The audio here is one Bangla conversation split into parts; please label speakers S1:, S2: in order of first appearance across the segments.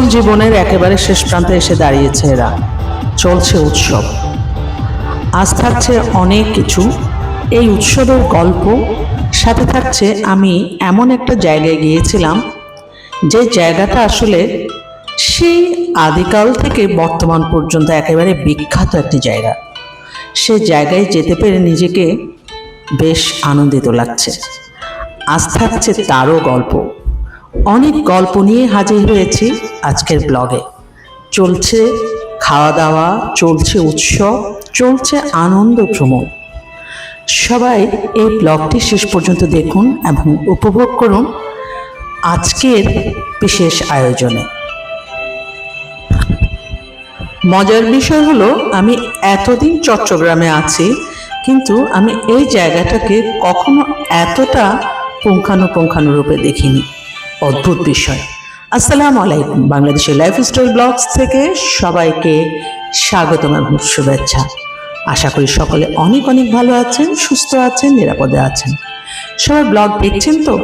S1: স্কুল জীবনের একেবারে শেষ প্রান্তে এসে দাঁড়িয়েছে এরা। চলছে উৎসব। আজ থাকছে অনেক কিছু। এই উৎসবের গল্প, সাথে থাকছে আমি এমন একটা জায়গায় গিয়েছিলাম, যে জায়গাটা আসলে সেই আদিকাল থেকে বর্তমান পর্যন্ত একেবারে বিখ্যাত একটি জায়গা। সে জায়গায় যেতে পেরে নিজেকে বেশ আনন্দিত লাগছে। আজ থাকছে তারও গল্প। অনেক গল্প নিয়ে হাজির হয়েছি আজকের ব্লগে। চলছে খাওয়া দাওয়া চলছে উৎসব, চলছে আনন্দ ভ্রমণ সবাই এই ব্লগটি শেষ পর্যন্ত দেখুন এবং উপভোগ করুন আজকের বিশেষ আয়োজনে। মজার বিষয় হলো, আমি এতদিন চট্টগ্রামে আছি, কিন্তু আমি এই জায়গাটাকে কখনো এতটা পুঙ্খানুপুঙ্খানুরূপে দেখিনি। অদ্ভুত বিষয়। আসসালামু আলাইকুম, বাংলাদেশের লাইফস্টাইল ব্লগস থেকে সবাইকে স্বাগতম এবং শুভেচ্ছা। আশা করি সকলে অনেক অনেক ভালো আছেন, সুস্থ আছেন, নিরাপদে আছেন। সবাই ব্লগ দেখছেন তো?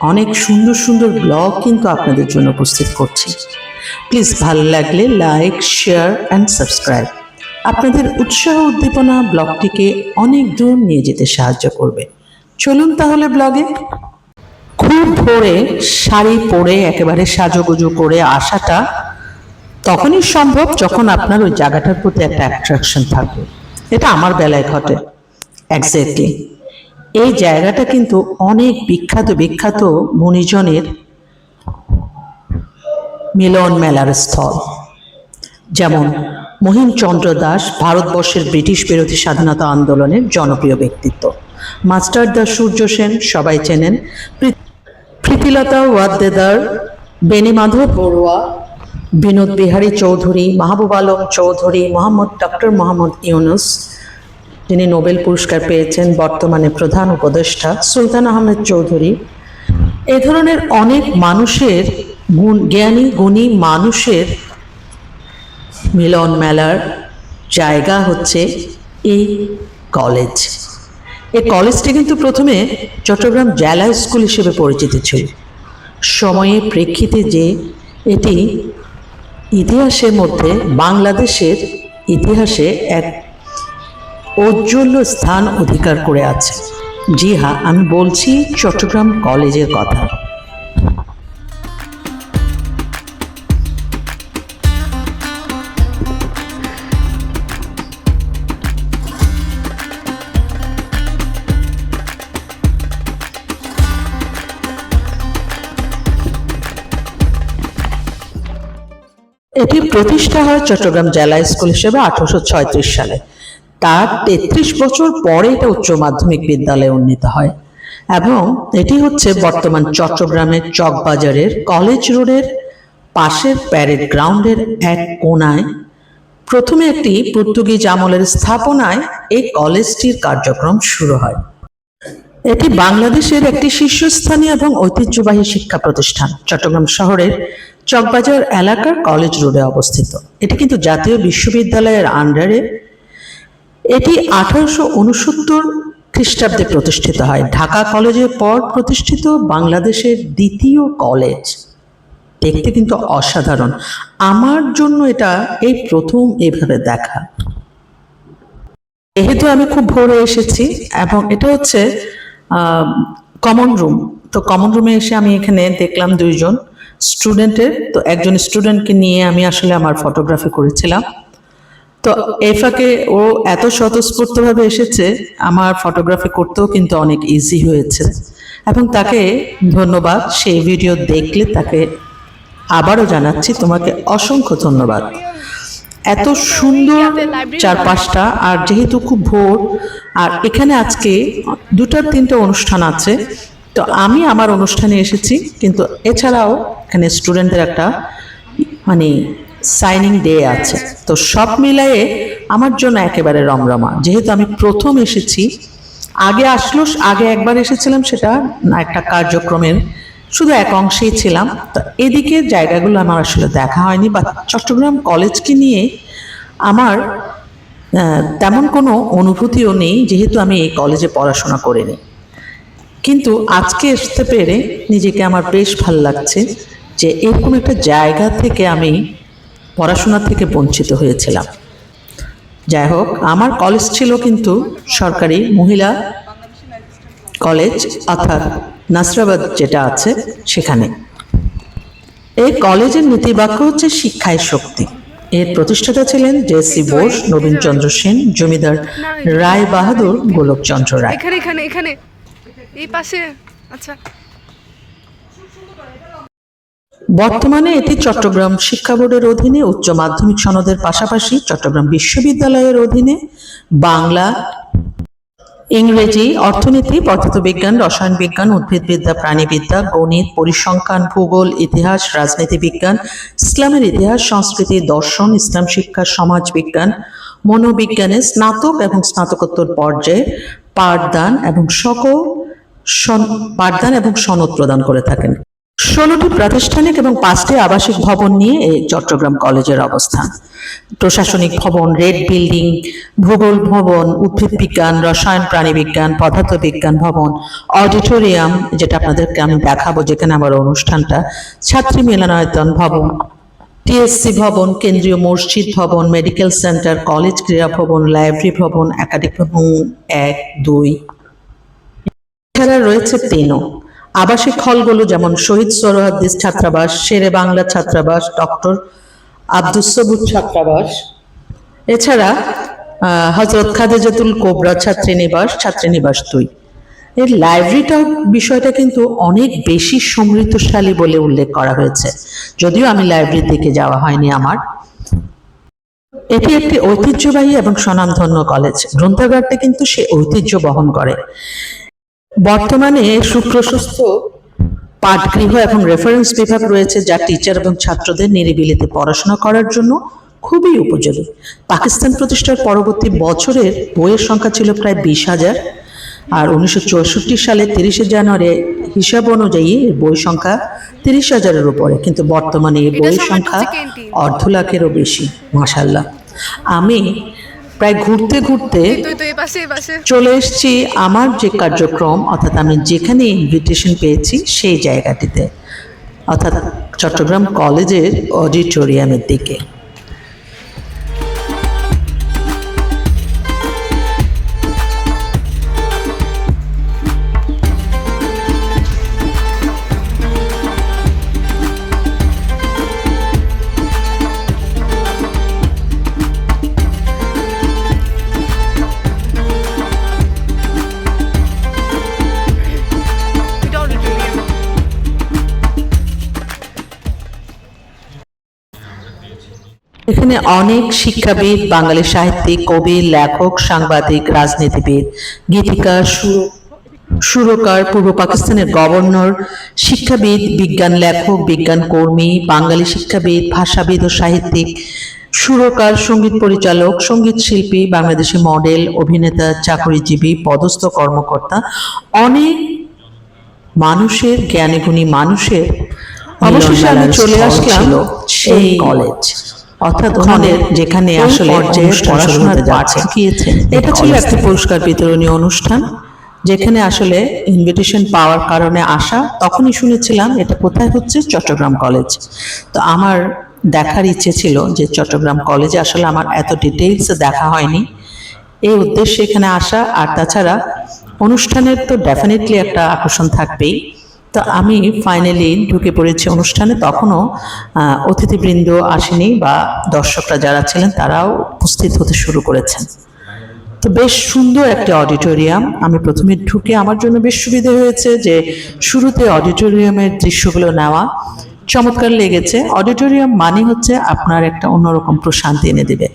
S1: অনেক সুন্দর সুন্দর ব্লগ কিন্তু আপনাদের জন্য উপস্থিত করছি। প্লিজ ভালো লাগলে লাইক, শেয়ার অ্যান্ড সাবস্ক্রাইব। আপনাদের উৎসাহ উদ্দীপনা ব্লগটিকে অনেক দূর নিয়ে যেতে সাহায্য করবে। চলুন তাহলে ব্লগে খুব ভোরে শাড়ি পরে একেবারে সাজুগুজু করে আসাটা তখনই সম্ভব যখন আপনার ওই জায়গাটার প্রতি একটা অ্যাট্রাকশন থাকবে এটা আমার বেলায় ঘটে। এক্স্যাক্টলি এই জায়গাটা কিন্তু অনেক বিখ্যাত বিখ্যাত মণিজনের মিলন মেলার স্থল। যেমন মহিমচন্দ্র দাস ভারতবর্ষের ব্রিটিশ বিরোধী স্বাধীনতা আন্দোলনের জনপ্রিয় ব্যক্তিত্ব। মাস্টার দা সূর্য সেন সবাই চেনেন। প্রীতিলতা ওয়াদ্দেদার বেনিমাধব বড়ুয়া, বিনোদ বিহারী চৌধুরী, মাহবুব আলম চৌধুরী, মোহাম্মদ ডক্টর মোহাম্মদ ইউনুস, যিনি নোবেল পুরস্কার পেয়েছেন বর্তমানে প্রধান উপদেষ্টা, সুলতান আহমেদ চৌধুরী। এ ধরনের অনেক মানুষের গুণ, জ্ঞানী, গুণী মানুষের মিলন মেলার জায়গা হচ্ছে এই কলেজ। এই কলেজটি কিন্তু প্রথমে চট্টগ্রাম জেলা স্কুল হিসেবে পরিচিত ছিল। সময়ে প্রেক্ষিতে যে এটি ইতিহাসের মধ্যে বাংলাদেশের ইতিহাসে এক ঔজ্জ্বল্য স্থান অধিকার করে আছে। জি হ্যাঁ আমি বলছি চট্টগ্রাম কলেজের কথা। এটি প্রতিষ্ঠা হয় চট্টগ্রাম জেলা স্কুল হিসেবে আঠারোশো সালে। তার তেত্রিশ বছর পরে এটা উচ্চ মাধ্যমিক বিদ্যালয়ে উন্নীত হয়। এবং এটি হচ্ছে বর্তমান চট্টগ্রামের চকবাজারের কলেজ রোডের পাশের প্যারেড গ্রাউন্ডের এক কোনায় প্রথমে একটি পর্তুগিজ আমলের স্থাপনায় এই কলেজটির কার্যক্রম শুরু হয়। এটি বাংলাদেশের একটি শীর্ষস্থানীয় এবং ঐতিহ্যবাহী শিক্ষা প্রতিষ্ঠান। চট্টগ্রাম শহরের চকবাজার এলাকার কলেজ রোডে অবস্থিত। এটি কিন্তু জাতীয় বিশ্ববিদ্যালয়ের আন্ডারে এটি আঠারোশো উনসত্তর খ্রিস্টাব্দে প্রতিষ্ঠিত হয়। ঢাকা কলেজের পর প্রতিষ্ঠিত বাংলাদেশের দ্বিতীয় কলেজ দেখতে কিন্তু অসাধারণ। আমার জন্য এটা এই প্রথম এভাবে দেখা। যেহেতু আমি খুব ভোরে এসেছি এবং এটা হচ্ছে কমন রুম তো কমন রুমে এসে আমি এখানে দেখলাম দুইজন। স্টুডেন্টের তো একজন স্টুডেন্টকে নিয়ে আমি আসলে আমার ফটোগ্রাফি করেছিলাম। তো এই ফাঁকে ও এত স্বতঃস্ফূর্তভাবে এসেছে, আমার ফটোগ্রাফি করতেও কিন্তু অনেক ইজি হয়েছে। এবং তাকে ধন্যবাদ সেই ভিডিও দেখলে তাকে আবারও জানাচ্ছি, তোমাকে অসংখ্য ধন্যবাদ। এত সুন্দর চারপাশটা, আর যেহেতু খুব ভোর, আর এখানে আজকে দুটা তিনটা অনুষ্ঠান আছে তো আমি আমার অনুষ্ঠানে এসেছি, কিন্তু এছাড়াও এখানে স্টুডেন্টদের একটা মানে সাইনিং ডে আছে। তো সব মিলায়ে আমার জন্য একেবারে রমরমা। যেহেতু আমি প্রথম এসেছি, আগে আসলো, আগে একবার এসেছিলাম সেটা না, একটা কার্যক্রমের শুধু এক অংশেই ছিলাম। তো এদিকে জায়গাগুলো আমার আসলে দেখা হয়নি বা চট্টগ্রাম কলেজকে নিয়ে আমার তেমন কোনো অনুভূতিও নেই, যেহেতু আমি এই কলেজে পড়াশোনা করিনি। কিন্তু আজকে আসতে পেরে নিজেকে আমার বেশ ভালো লাগছে যে এরকম একটা জায়গা থেকে আমি পড়াশোনা থেকে বঞ্চিত হয়েছিলাম। যাই হোক, আমার কলেজ ছিল কিন্তু সরকারি মহিলা কলেজ অর্থাৎ নাসরাবাদ যেটা আছে সেখানে। এই কলেজের নীতিবাক্য হচ্ছে শিক্ষায় শক্তি। এর প্রতিষ্ঠাতা ছিলেন জেসি বোস, নবীনচন্দ্র সেন, জমিদার রায় বাহাদুর গোলকচন্দ্র রায়।
S2: এখানে এখানে এখানে। এই আচ্ছা।
S1: বর্তমানে এটি চট্টগ্রাম শিক্ষা বোর্ডের অধীনে উচ্চ মাধ্যমিক সনদের পাশাপাশি চট্টগ্রাম বিশ্ববিদ্যালয়ের অধীনে বাংলা, ইংরেজি, অর্থনীতি পদার্থবিজ্ঞান রসায়ন বিজ্ঞান উদ্ভিদবিদ্যা প্রাণীবিদ্যা, গণিত, পরিসংখ্যান, ভূগোল, ইতিহাস, রাজনীতি বিজ্ঞান, ইসলামের ইতিহাস, সংস্কৃতি, দর্শন, ইসলাম শিক্ষা, সমাজ বিজ্ঞান, মনোবিজ্ঞানে স্নাতক এবং স্নাতকোত্তর পর্যায়ে পাঠদান এবং সকল পাঠদান এবং সনদ প্রদান করে থাকেন। ষোলোটি প্রাতিষ্ঠানিক এবং পাঁচটি আবাসিক ভবন নিয়ে এই চট্টগ্রাম কলেজের অবস্থান। প্রশাসনিক ভবন, রেড বিল্ডিং, ভূগোল ভবন, উদ্ভিদ বিজ্ঞান, রসায়ন প্রাণীবিজ্ঞান পদার্থবিজ্ঞান ভবন, অডিটোরিয়াম, যেটা আপনাদেরকে আমি দেখাবো যেখানে আমার অনুষ্ঠানটা, ছাত্রী মিলনায়তন ভবন, টিএসসি ভবন, কেন্দ্রীয় মসজিদ ভবন, মেডিকেল সেন্টার, কলেজ ক্রীড়া ভবন, লাইব্রেরি ভবন, একাডেমিক ভবন এক, দুই। এছাড়া রয়েছে পেনো। আবাসিক হলগুলো যেমন শহীদ সোহরাদ্দিস ছাত্রাবাস, শেরে বাংলা ছাত্রাবাস, ডক্টর আব্দুস সবুর ছাত্রাবাস। এছাড়া হজরত খাদেজাতুল কোবরা ছাত্রীনিবাস ছাত্রীনিবাস দুই। এর লাইব্রেরিটা বিষয়টা কিন্তু অনেক বেশি সমৃদ্ধশালী বলে উল্লেখ করা হয়েছে। যদিও আমি লাইব্রেরির দিকে যাওয়া হয়নি আমার। এটি একটি ঐতিহ্যবাহী এবং স্বনামধন্য কলেজ। গ্রন্থাগারটা কিন্তু সে ঐতিহ্য বহন করে। বর্তমানে সুপ্রশস্ত পাঠগৃহ এবং রেফারেন্স বিভাগ রয়েছে যা টিচার এবং ছাত্রদের নিরিবিলিতে পড়াশোনা করার জন্য খুবই উপযোগী। পাকিস্তান প্রতিষ্ঠার পরবর্তী বছরের বইয়ের সংখ্যা ছিল প্রায় বিশ হাজার আর উনিশশো চৌষট্টি সালে তিরিশে জানুয়ারি হিসাব অনুযায়ী এর বই সংখ্যা তিরিশ হাজারের উপরে কিন্তু বর্তমানে এই বইয়ের সংখ্যা অর্ধ লাখেরও বেশি মাসাল্লাহ আমি প্রায় ঘুরতে ঘুরতে
S2: তুই তো এই পাশে এই পাশে।
S1: চলে এসছি আমার যে কার্যক্রম অর্থাৎ আমি যেখানে ইনভিটেশন পেয়েছি সেই জায়গাটিতে অর্থাৎ চট্টগ্রাম কলেজের অডিটোরিয়ামের দিকে। এখানে অনেক শিক্ষাবিদ বাঙালি সাহিত্যিক কবি লেখক সাংবাদিক রাজনীতিবিদ গীতিকার সুরকার পূর্ব পাকিস্তানের গভর্নর শিক্ষাবিদ বিজ্ঞান লেখক বিজ্ঞান কর্মী বাঙালি শিক্ষাবিদ ভাষাবিদ ও সাহিত্যিক সুরকার সংগীত পরিচালক সংগীত শিল্পী বাংলাদেশি মডেল অভিনেতা চাকরিজীবী পদস্থ কর্মকর্তা অনেক মানুষের জ্ঞানীগুণী মানুষের অবশেষে আমি চলে আসলাম সেই কলেজ। অর্থাৎ ওখানে যেখানে আসলে পড়াশোনার পাঠ শিখিয়েছেন। এটা ছিল একটি পুরস্কার বিতরণী অনুষ্ঠান যেখানে আসলে ইনভিটেশন পাওয়ার কারণে আসা তখনই শুনেছিলাম এটা কোথায় হচ্ছে? চট্টগ্রাম কলেজ তো আমার দেখার ইচ্ছে ছিল যে চট্টগ্রাম কলেজে আসলে আমার এত ডিটেইলসে দেখা হয়নি। এই উদ্দেশ্যে এখানে আসা আর তাছাড়া অনুষ্ঠানের তো ডেফিনেটলি একটা আকর্ষণ থাকবেই। তো আমি ফাইনালি ঢুকে পড়েছি অনুষ্ঠানে। তখনও অতিথিবৃন্দ আসেনি বা দর্শকরা যারা ছিলেন, তারাও উপস্থিত হতে শুরু করেছেন। তো বেশ সুন্দর একটা অডিটোরিয়াম। আমি প্রথমে ঢুকে আমার জন্য বেশ সুবিধে হয়েছে যে শুরুতে অডিটোরিয়ামের দৃশ্যগুলো নেওয়া চমৎকার লেগেছে। অডিটোরিয়াম মানে হচ্ছে আপনার একটা অন্যরকম প্রশান্তি এনে দেবে।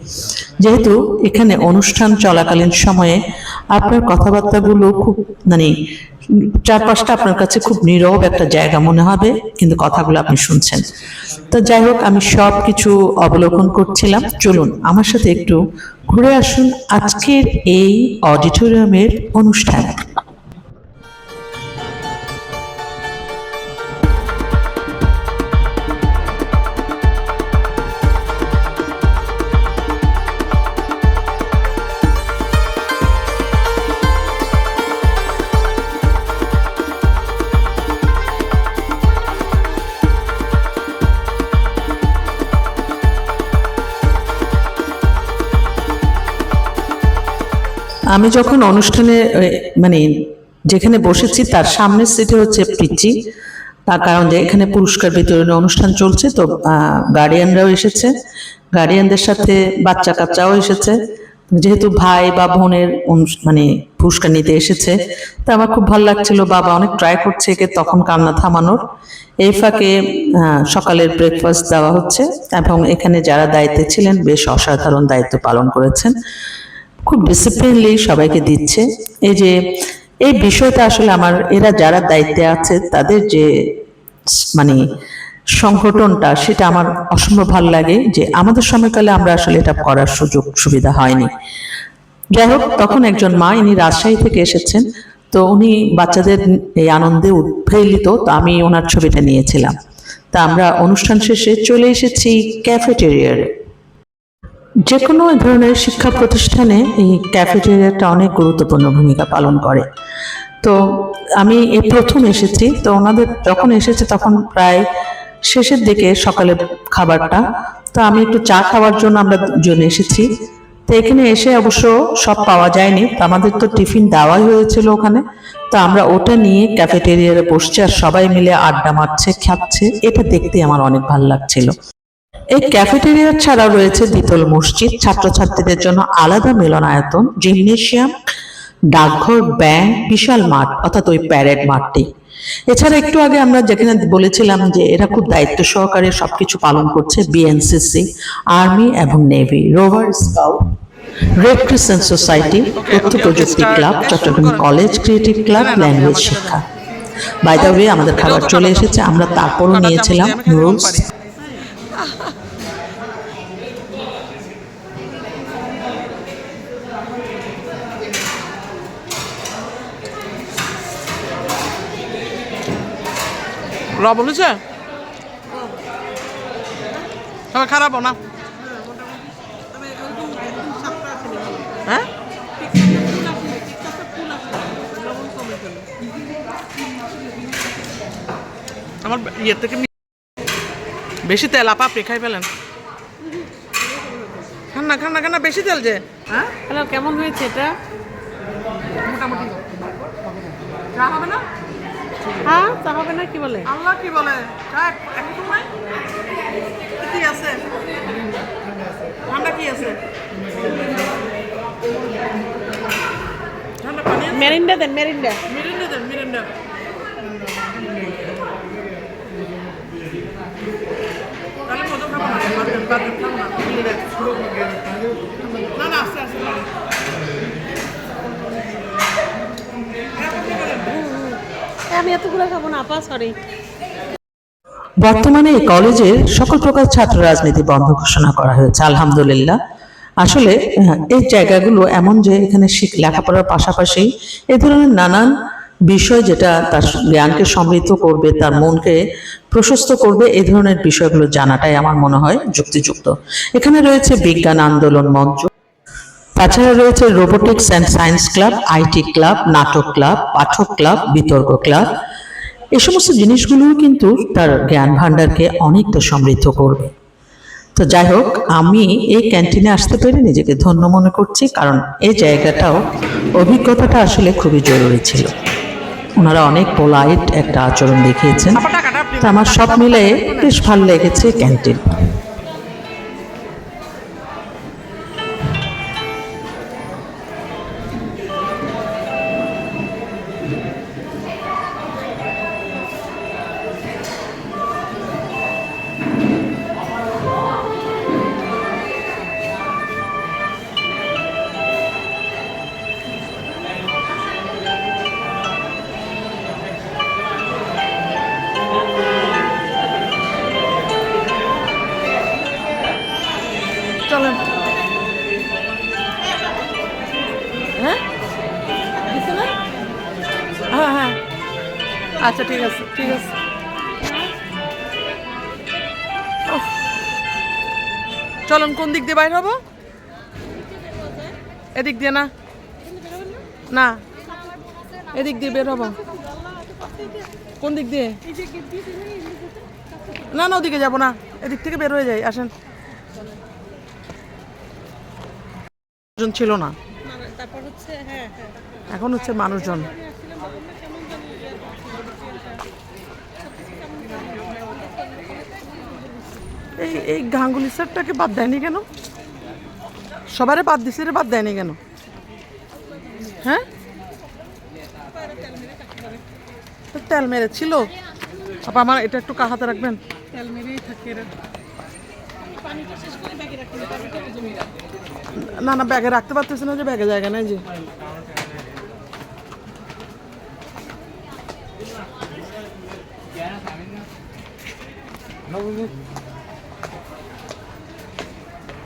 S1: যেহেতু এখানে অনুষ্ঠান চলাকালীন সময়ে আপনার কথাবার্তাগুলো খুব মানে চারপাশটা আপনার কাছে খুব নীরব একটা জায়গা মনে হবে, কিন্তু কথাগুলো আপনি শুনছেন। তো যাই হোক, আমি সব কিছু অবলোকন করছিলাম। চলুন, আমার সাথে একটু ঘুরে আসুন আজকের এই অডিটোরিয়ামের অনুষ্ঠান। আমি যখন অনুষ্ঠানে মানে যেখানে বসেছি, তার সামনের সিটে হচ্ছে পিচি তার কারণ যে এখানে পুরস্কার বিতরণী অনুষ্ঠান চলছে, তো গার্ডিয়ানরাও এসেছে। গার্ডিয়ানদের সাথে বাচ্চা কাচ্চাও এসেছে। যেহেতু ভাই বা বোনের মানে পুরস্কার নিতে এসেছে, তা আমার খুব ভালো লাগছিল। বাবা অনেক ট্রাই করছে একে, তখন কান্না থামানোর। এই ফাঁকে সকালের ব্রেকফাস্ট দেওয়া হচ্ছে এবং এখানে যারা দায়িত্বে ছিলেন, বেশ অসাধারণ দায়িত্ব পালন করেছেন। খুব ডিসিপ্লিনলি সবাইকে দিচ্ছে। এই যে, এই বিষয়টা আসলে আমার, এরা যারা দায়িত্বে আছে, তাদের যে মানে সংগঠনটা, সেটা আমার অসম্ভব ভালো লাগে যে আমাদের সময়কালে আমরা আসলে এটা করার সুযোগ সুবিধা হয়নি। যাই হোক, তখন একজন মা, ইনি রাজশাহী থেকে এসেছেন। তো উনি বাচ্চাদের এই আনন্দে উদ্ফেলিত তো আমি ওনার ছবিটা নিয়েছিলাম। তা আমরা অনুষ্ঠান শেষে চলে এসেছি ক্যাফেটেরিয়ারে যে কোনো ধরনের শিক্ষা প্রতিষ্ঠানে এই ক্যাফেটেরিয়াটা অনেক গুরুত্বপূর্ণ ভূমিকা পালন করে। তো আমি এই প্রথম এসেছি, তো ওনাদের যখন এসেছে তখন প্রায় শেষের দিকে সকালের খাবারটা। তো আমি একটু চা খাওয়ার জন্য আমরা দুজন এসেছি। তো এখানে এসে অবশ্য সব পাওয়া যায়নি, তো আমাদের তো টিফিন দেওয়াই হয়েছিল ওখানে। তো আমরা ওটা নিয়ে ক্যাফেটেরিয়ারে বসছি আর সবাই মিলে আড্ডা মারছে, খাচ্ছে। এটা দেখতে আমার অনেক ভালো লাগছিল। এই ক্যাফেটেরিয়া ছাড়াও রয়েছে দ্বিতল মসজিদ, ছাত্রছাত্রীদের জন্য আলাদা মিলনায়তন জিমনেশিয়াম ডাকঘর ব্যাংক বিশাল মাঠ, অর্থাৎ ওই প্যারেড মাঠটি। এছাড়া একটু আগে আমরা যেখানে বলেছিলাম যে এরা খুব দায়িত্ব সহকারে সবকিছু পালন করছে বিএনসিসি আর্মি এবং navy rover scout red crescent society তথ্য প্রযুক্তি club, Chittagong college, creative club, language শিক্ষা। বাই আমাদের খাবার চলে এসেছে, আমরা তারপরও নিয়েছিলাম নুডলস
S3: লবণ হয়েছে তবে খারাপ না। হ্যাঁ? আমার ইয়ের থেকে বেশি তেল আপা আপনি খাই ফেলেন। খান না খান না খান না বেশি তেল যে। হ্যাঁ?
S4: কেমন হয়েছে এটা?
S3: মোটামুটি। হবে না?
S4: হ্যাঁ তা হবে না কি বলে?
S3: আল্লাহ কি বলে? চা এক এক সময়? কি আছে? ঠান্ডা কি আছে? ঠান্ডা পানি?
S4: মেরিন্ডা দেন মেরিন্ডা।
S3: মিরিন্ডা দেন মিরিন্ডা। তাহলে মজা খাব না আস্তে আস্তে না।
S4: আমি এতগুলো খাব না, আপা সরি
S1: বর্তমানে এই কলেজে সকল প্রকার ছাত্র রাজনীতি বন্ধ ঘোষণা করা হয়েছে, আলহামদুলিল্লাহ। আসলে এই জায়গাগুলো এমন যে এখানে শিখ লেখাপড়ার পাশাপাশি এ ধরনের নানান বিষয় যেটা তার জ্ঞানকে সমৃদ্ধ করবে, তার মনকে প্রশস্ত করবে এই ধরনের বিষয়গুলো জানাটাই আমার মনে হয় যুক্তিযুক্ত। এখানে রয়েছে বিজ্ঞান আন্দোলন মঞ্চ। তাছাড়া রয়েছে robotics and science club IT club নাটক ক্লাব পাঠক ক্লাব বিতর্ক ক্লাব এ সমস্ত জিনিসগুলোও কিন্তু তার জ্ঞান ভাণ্ডারকে অনেকটা সমৃদ্ধ করবে। তো যাই হোক, আমি এই ক্যান্টিনে আসতে পেরে নিজেকে ধন্য মনে করছি, কারণ এই জায়গাটাও অভিজ্ঞতাটা আসলে খুবই জরুরি ছিল। ওনারা অনেক পোলাইট একটা আচরণ দেখিয়েছেন। তো আমার সব মিলে বেশ ভালো লেগেছে ক্যান্টিন।
S3: দিয়ে বাইর হব? এদিক দিয়ে না। না। এদিক দিয়ে বের হব। কোন দিক দিয়ে? না না, ওদিকে যাব না। এদিক থেকে বের হয়ে যাই, আসেন। ছিল না। এখন হচ্ছে মানুষজন। এই এই গাঙ্গুলি স্যারটাকে বাদ দেয়নি কেন? সবারে বাদ দিছে রে বাদ দেয়নি কেন? হ্যাঁ? তেল মেরে ছিল আপা আমার এটা একটু কাহাতে রাখবেন?
S4: তেল মেরেই থাকে
S3: না না ব্যাগে রাখতে পারতেছি না যে ব্যাগে জায়গা নেই যে।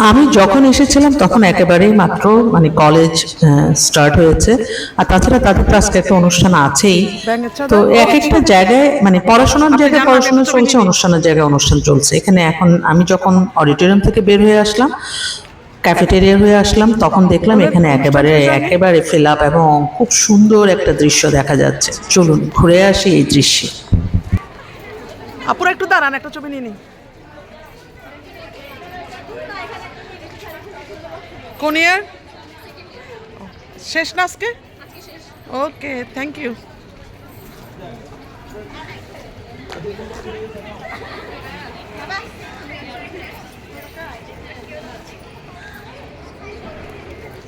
S1: আমি যখন এসেছিলাম তখন একেবারেই মাত্র মানে কলেজ স্টার্ট হয়েছে। আর তাছাড়া তাদের তো আজকে একটা অনুষ্ঠান আছেই। তো এক একটা জায়গায় মানে পড়াশোনার জায়গায় পড়াশোনা চলছে অনুষ্ঠানের জায়গায় অনুষ্ঠান চলছে। এখানে এখন আমি যখন অডিটোরিয়াম থেকে বের হয়ে আসলাম ক্যাফেটেরিয়া হয়ে আসলাম তখন দেখলাম এখানে একেবারে একেবারে ফিল আপ এবং খুব সুন্দর একটা দৃশ্য দেখা যাচ্ছে। চলুন ঘুরে আসি এই দৃশ্যে।
S3: আপুরা একটু দাঁড়ান একটা ছবি নিয়ে নিন কোন ইয়ার শেষ না আজকে? ওকে থ্যাংক ইউ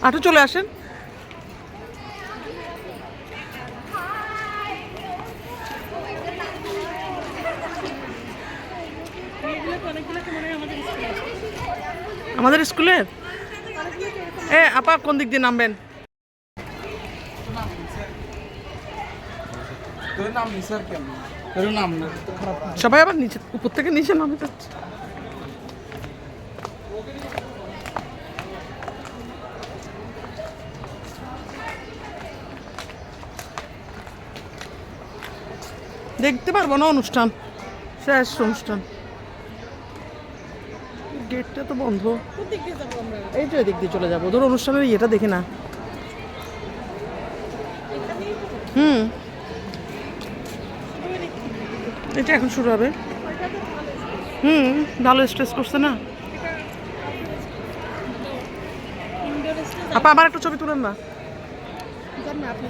S3: আটু চলে আসেন। আমাদের স্কুলের এ আপা কোন দিক দিয়ে নামবেন? সবাই আবার নিচে উপর থেকে নিচে নামে যাচ্ছে দেখতে পারব না অনুষ্ঠান শেষ অনুষ্ঠান। গেটটা তো বন্ধ। এই তো এদিক দিয়ে চলে যাব। ধর অনুষ্ঠানের ইয়েটা দেখি না। হুম। এটা এখন শুরু হবে। হুম ভালো স্ট্রেস করছে না। আপা আমার একটা ছবি তুলেন না।
S4: যান না আপনি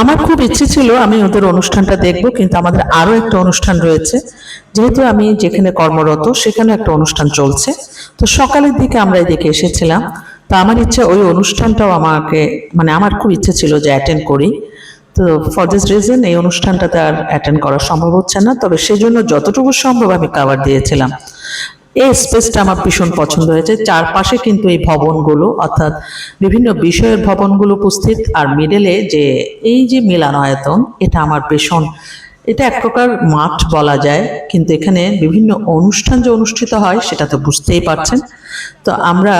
S1: আমার খুব ইচ্ছে ছিল আমি ওদের অনুষ্ঠানটা দেখব, কিন্তু আমাদের আরও একটা অনুষ্ঠান রয়েছে। যেহেতু আমি যেখানে কর্মরত, সেখানে একটা অনুষ্ঠান চলছে। তো সকালের দিকে আমরা এদিকে এসেছিলাম। তো আমার ইচ্ছে, ওই অনুষ্ঠানটাও আমাকে মানে আমার খুব ইচ্ছে ছিল যে অ্যাটেন্ড করি। তো ফর দিস রিজন এই অনুষ্ঠানটাতে আর অ্যাটেন্ড করা সম্ভব হচ্ছে না। তবে সেজন্য যতটুকু সম্ভব আমি কাভার দিয়েছিলাম। এই স্পেসটা আমার ভীষণ পছন্দ হয়েছে। চারপাশে কিন্তু এই ভবনগুলো, অর্থাৎ বিভিন্ন বিষয়ের ভবনগুলো উপস্থিত। আর মিডেলে যে, এই যে মিলানায়তন, এটা আমার ভীষণ, এটা এক প্রকার মাঠ বলা যায়। কিন্তু এখানে বিভিন্ন অনুষ্ঠান যে অনুষ্ঠিত হয়, সেটা তো বুঝতেই পারছেন। তো আমরা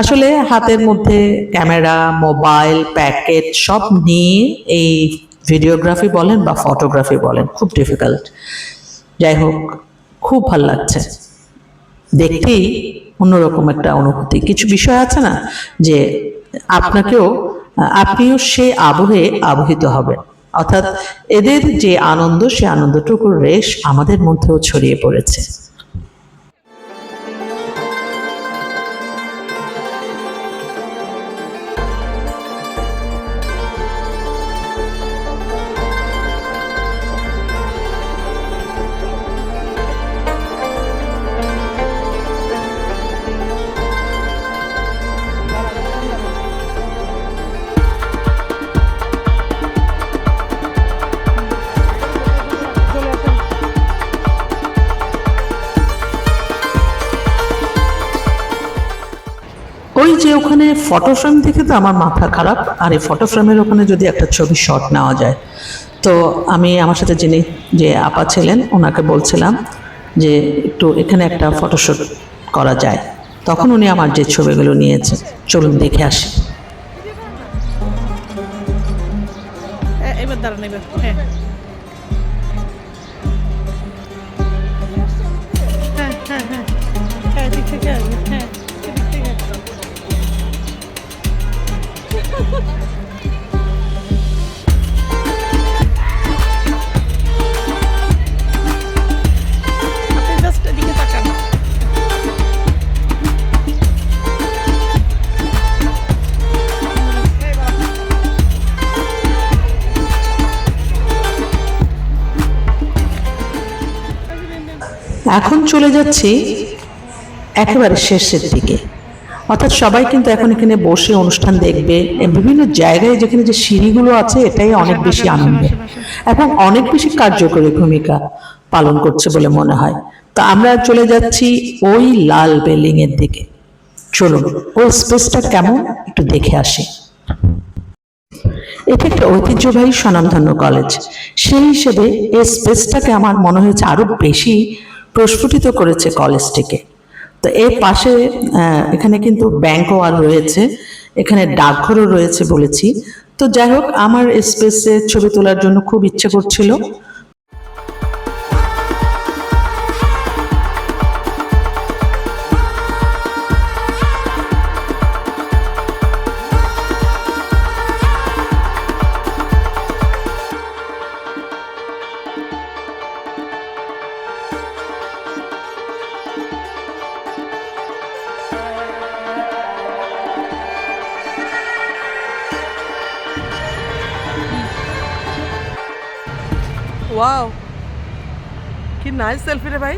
S1: আসলে হাতের মধ্যে ক্যামেরা, মোবাইল, প্যাকেট সব নিয়ে এই ভিডিওগ্রাফি বলেন বা ফটোগ্রাফি বলেন, খুব ডিফিকাল্ট যাই হোক, খুব ভালো লাগছে। দেখতেই অন্যরকম একটা অনুভূতি। কিছু বিষয় আছে না যে আপনাকেও, আপনিও সে আবহে আবহিত হবেন। অর্থাৎ এদের যে আনন্দ, সে আনন্দটুকুর রেশ আমাদের মধ্যেও ছড়িয়ে পড়েছে। যে ওখানে ফটো ফ্রেম দেখে তো আমার মাথা খারাপ। আর এই ফটো ফ্রেমের ওখানে যদি একটা ছবি শট নেওয়া যায়। তো আমি আমার সাথে যিনি, যে আপা ছিলেন, ওনাকে বলছিলাম যে একটু এখানে একটা ফটোশ্যুট করা যায়। তখন উনি আমার যে ছবিগুলো নিয়েছে, চলুন দেখে আসি।
S4: এবার হ্যাঁ। থেকে আসবে হ্যাঁ এদিক
S1: এখন চলে যাচ্ছি একেবারে শেষের দিকে। অর্থাৎ সবাই কিন্তু এখন এখানে বসে অনুষ্ঠান দেখবে বিভিন্ন জায়গায় যেখানে যে সিঁড়িগুলো আছে, এটাই অনেক বেশি আনন্দ এবং অনেক বেশি কার্যকরী ভূমিকা পালন করছে বলে মনে হয়। তো আমরা চলে যাচ্ছি ওই লাল বিল্ডিং এর দিকে। চলুন, ওই স্পেসটা কেমন একটু দেখে আসি। এটা একটা ঐতিহ্যবাহী স্বনামধন্য কলেজ। সেই হিসেবে এই স্পেসটাকে আমার মনে হয়েছে আরও বেশি প্রস্ফুটিত করেছে কলেজটিকে। তো এর পাশে এখানে কিন্তু ব্যাংকও আর রয়েছে, এখানে ডাকঘরও রয়েছে বলেছি। তো যাই হোক, আমার স্পেসে ছবি তোলার জন্য খুব ইচ্ছে করছিল।
S3: ওয়াও কি নাইস সেলফি রে ভাই।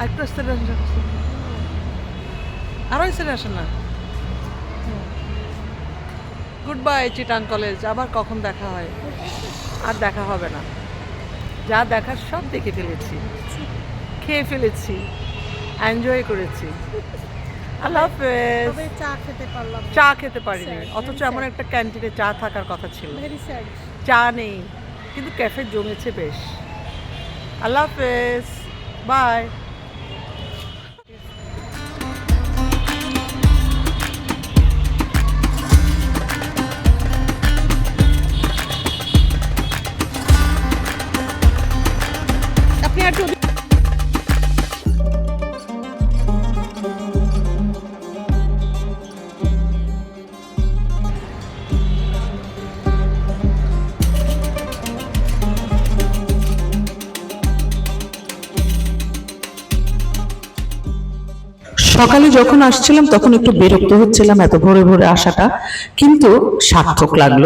S3: আরেকটু আসতে আরও এসে আসে না? গুড বাই চিটাং কলেজ আবার কখন দেখা হয়? আর দেখা হবে না। যা দেখার সব দেখে ফেলেছি। খেয়ে ফেলেছি। এনজয় করেছি। আল্লাহ
S4: চা খেতে পারলাম
S3: চা খেতে পারিনি। অথচ এমন একটা ক্যান্টিনে চা থাকার কথা ছিল। চা নেই। কিন্তু ক্যাফে জমেছে বেশ। আল্লাহ হাফেজ বাই।
S4: আপনি একটু
S1: সকালে যখন আসছিলাম, তখন একটু বিরক্ত হচ্ছিলাম এত ভোরে ভোরে আসাটা। কিন্তু সার্থক লাগল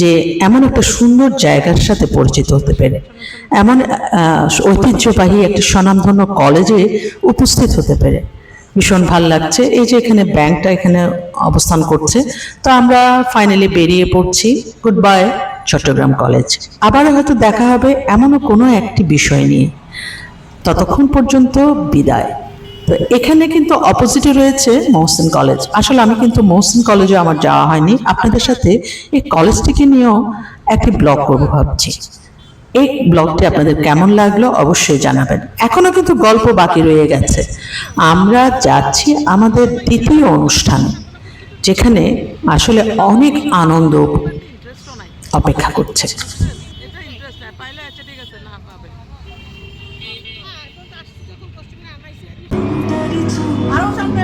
S1: যে এমন একটা সুন্দর জায়গার সাথে পরিচিত হতে পেরে। এমন ঐতিহ্যবাহী একটা স্বনামধন্য কলেজে উপস্থিত হতে পেরে। ভীষণ ভালো লাগছে। এই যে এখানে ব্যাংকটা এখানে অবস্থান করছে। তো আমরা ফাইনালি বেরিয়ে পড়ছি। গুড বাই চট্টগ্রাম কলেজ আবার হয়তো দেখা হবে এমনও কোনো একটি বিষয় নিয়ে। ততক্ষণ পর্যন্ত বিদায়। তো এখানে কিন্তু অপোজিটে রয়েছে মহসিন কলেজ আসলে আমি কিন্তু মহসিন কলেজে আমার যাওয়া হয়নি। আপনাদের সাথে এই কলেজটিকে নিয়েও একটি ব্লগ করব ভাবছি। এই ব্লগটি আপনাদের কেমন লাগল অবশ্যই জানাবেন। এখনও কিন্তু গল্প বাকি রয়ে গেছে। আমরা যাচ্ছি আমাদের দ্বিতীয় অনুষ্ঠানে, যেখানে আসলে অনেক আনন্দ অপেক্ষা করছে।
S3: আরও সামনে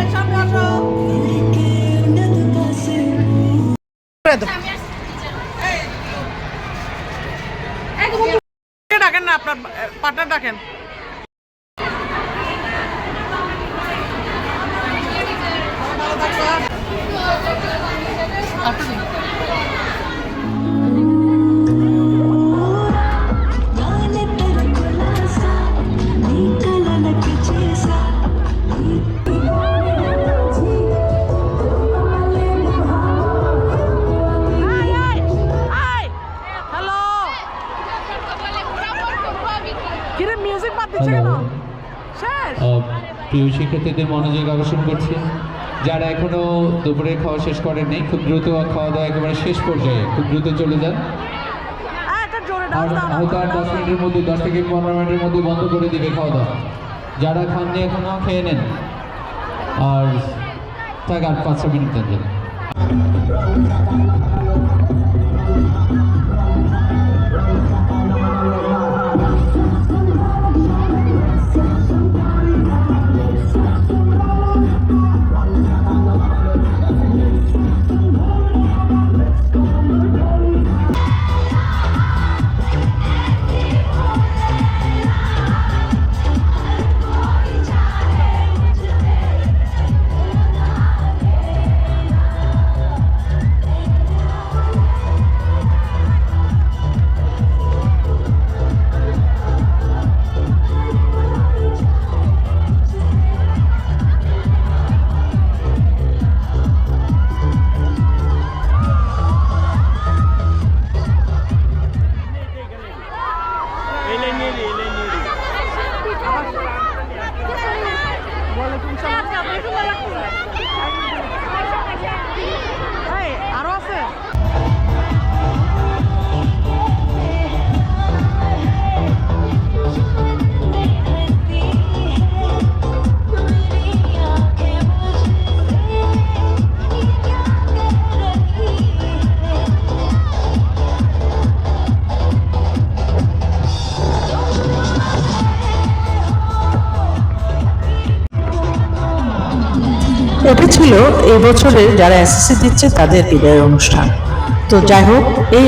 S3: ডাকেন না আপনার পার্টনার ডাকেন।
S5: মনোযোগ আকর্ষণ করছি। যারা এখনও দুপুরে খাওয়া শেষ করেননি খুব দ্রুত খাওয়া দাওয়া একেবারে শেষ পর্যায়ে খুব দ্রুত চলে যান। আর হয়তো আর দশ মিনিটের মধ্যে দশ থেকে পনেরো মিনিটের মধ্যে বন্ধ করে দিবে খাওয়া দাওয়া। যারা খাননি এখনও খেয়ে নেন। আর থাক আর পাঁচ মিনিট দেন।
S1: ছিল এই বছরের যারা এসএসসি দিচ্ছে তাদের বিদায় অনুষ্ঠান। তো যাই হোক, এই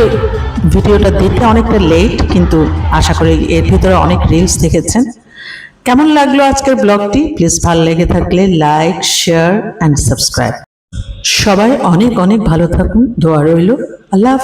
S1: ভিডিওটা দিতে অনেকটা লেট কিন্তু আশা করি এর ভিতরে অনেক রিলস দেখেছেন। কেমন লাগল আজকের ব্লগটি প্লিজ ভালো লেগে থাকলে লাইক শেয়ার অ্যান্ড সাবস্ক্রাইব সবাই অনেক অনেক ভালো থাকুন, দোয়া রইল। আল্লাহ